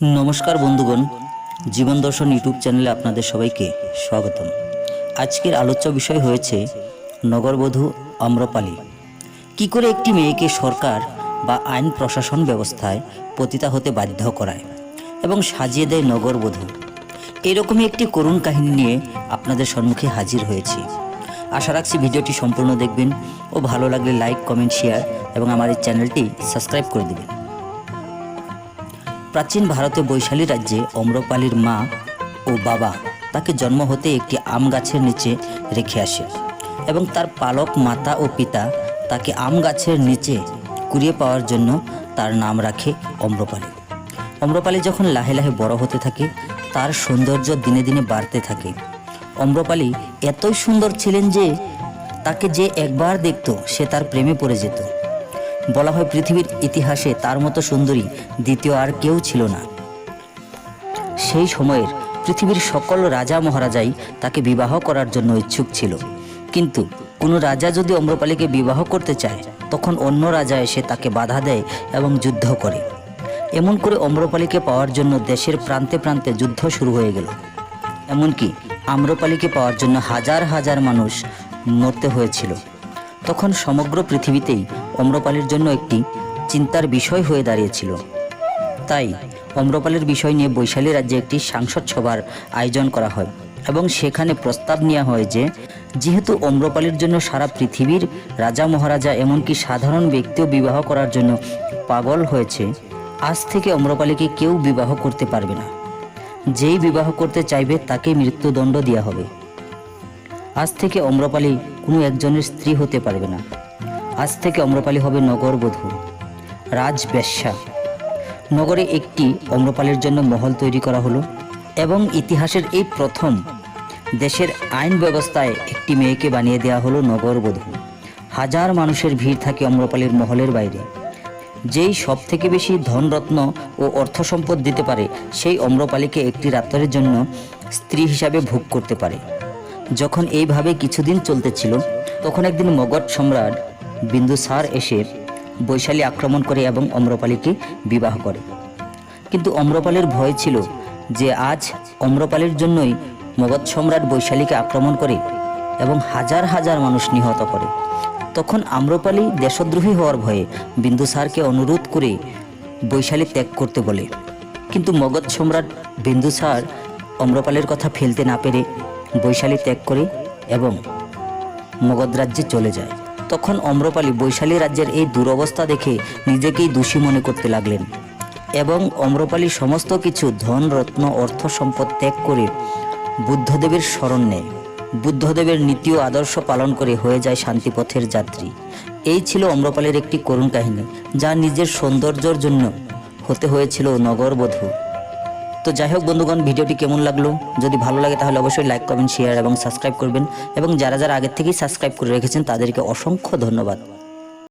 নমস্কার বন্ধুগণ, জীবন দর্শন ইউটিউব চ্যানেলে আপনাদের সবাইকে স্বাগতম। আজকের আলোচ্য বিষয় হয়েছে নগরবধূ আম্রপালি। কি করে একটি মেয়েকে সরকার বা আইন প্রশাসন ব্যবস্থায় পতিতা হতে বাধ্য করায় এবং সাজিয়ে দেয় নগরবধূ? এরকমই একটি করুণ কাহিনী নিয়ে আপনাদের সম্মুখে হাজির হয়েছি। আশা রাখছি ভিডিওটি সম্পূর্ণ দেখবেন ও ভালো লাগলে লাইক, কমেন্ট, শেয়ার এবং আমার এই চ্যানেলটি সাবস্ক্রাইব করে দেবেন। প্রাচীন ভারতে বৈশালী রাজ্যে অম্রপালির মা ও বাবা তাকে জন্ম হতে একটি আম গাছের নিচে রেখে আসে এবং তার পালক মাতা ও পিতা তাকে আম গাছের নিচে কুড়িয়ে পাওয়ার জন্য তার নাম রাখে অম্রপালি। অম্রপালি যখন লাহে লাহে বড় হতে থাকে, তার সৌন্দর্য দিনে দিনে বাড়তে থাকে। অম্রপালি এতই সুন্দর ছিলেন যে তাকে যে একবার দেখতো, সে তার প্রেমে পড়ে যেত। বলা হয় পৃথিবীর ইতিহাসে তার মতো সুন্দরী দ্বিতীয় আর কেউ ছিল না। সেই সময়ের পৃথিবীর সকল রাজা মহারাজাই তাকে বিবাহ করার জন্য ইচ্ছুক ছিল। কিন্তু কোনো রাজা যদি অম্রপালিকে বিবাহ করতে চায়, তখন অন্য রাজা এসে তাকে বাধা দেয় এবং যুদ্ধ করে। এমন করে অম্রপালিকে পাওয়ার জন্য দেশের প্রান্তে প্রান্তে যুদ্ধ শুরু হয়ে গেল। এমনকি আম্রপালিকে পাওয়ার জন্য হাজার হাজার মানুষ মরতে হয়েছিল। তখন সমগ্র পৃথিবীতেই অম্রপালের জন্য একটি চিন্তার বিষয় হয়ে দাঁড়িয়েছিল। তাই অম্রপালের বিষয় নিয়ে বৈশালী রাজ্যে একটি সাংসদ সভার আয়োজন করা হয় এবং সেখানে প্রস্তাব নেওয়া হয় যে, যেহেতু অম্রপালির জন্য সারা পৃথিবীর রাজা মহারাজা এমনকি সাধারণ ব্যক্তিও বিবাহ করার জন্য পাগল হয়েছে, আজ থেকে অম্রপালিকে কেউ বিবাহ করতে পারবে না। যেই বিবাহ করতে চাইবে তাকে মৃত্যুদণ্ড দেওয়া হবে। আজ থেকে অম্রপালি কোনো একজনের স্ত্রী হতে পারবে না। আজ থেকে অম্রপালি হবে নগরবধূ রাজবেশ্যা নগরে একটি অম্রপালের জন্য মহল তৈরি করা হলো এবং ইতিহাসের এই প্রথম দেশের আইন ব্যবস্থায় একটি মেয়েকে বানিয়ে দেওয়া হলো নগরবধূ হাজার মানুষের ভিড় থাকে অম্রপালির মহলের বাইরে। যেই সব থেকে বেশি ধনরত্ন ও অর্থ সম্পদ দিতে পারে, সেই অম্রপালিকে একটি রাত্রের জন্য স্ত্রী হিসাবে ভোগ করতে পারে। যখন এইভাবে কিছুদিন চলতেছিল, তখন একদিন মগধ সম্রাট বিন্দুসার এসে বৈশালী আক্রমণ করে এবং অম্রপালিকে বিবাহ করে। কিন্তু অম্রপালের ভয় ছিল যে আজ অম্রপালের জন্যই মগধ সম্রাট বৈশালীকে আক্রমণ করে এবং হাজার হাজার মানুষ নিহত করে। তখন আম্রপালি দেশদ্রোহী হওয়ার ভয়ে বিন্দুসারকে অনুরোধ করে বৈশালী ত্যাগ করতে বলে। কিন্তু মগধ সম্রাট বিন্দুসার অম্রপালের কথা ফেলতে না পেরে বৈশালী ত্যাগ করে এবং মগধ রাজ্যে চলে যায় তখন অম্রপালি বৈশালী রাজ্যের এই দুরবস্থা দেখে নিজেকেই দোষী মনে করতে লাগলেন এবং অম্রপালি সমস্ত কিছু ধন, রত্ন, অর্থ সম্পদ ত্যাগ করে বুদ্ধদেবের স্মরণ নেয়। বুদ্ধদেবের নীতি ও আদর্শ পালন করে হয়ে যায় শান্তিপথের যাত্রী। এই ছিল অম্রপালের একটি করুণ কাহিনী, যা নিজের সৌন্দর্যের জন্য হতে হয়েছিল নগরবধূ। তো যাই হোক বন্ধুগণ, ভিডিওটি কেমন লাগল? যদি ভালো লাগে তাহলে অবশ্যই লাইক কমেন্ট শেয়ার এবং সাবস্ক্রাইব করবেন। এবং যারা যারা আগের থেকেই সাবস্ক্রাইব করে রেখেছেন, তাদেরকে অসংখ্য ধন্যবাদ।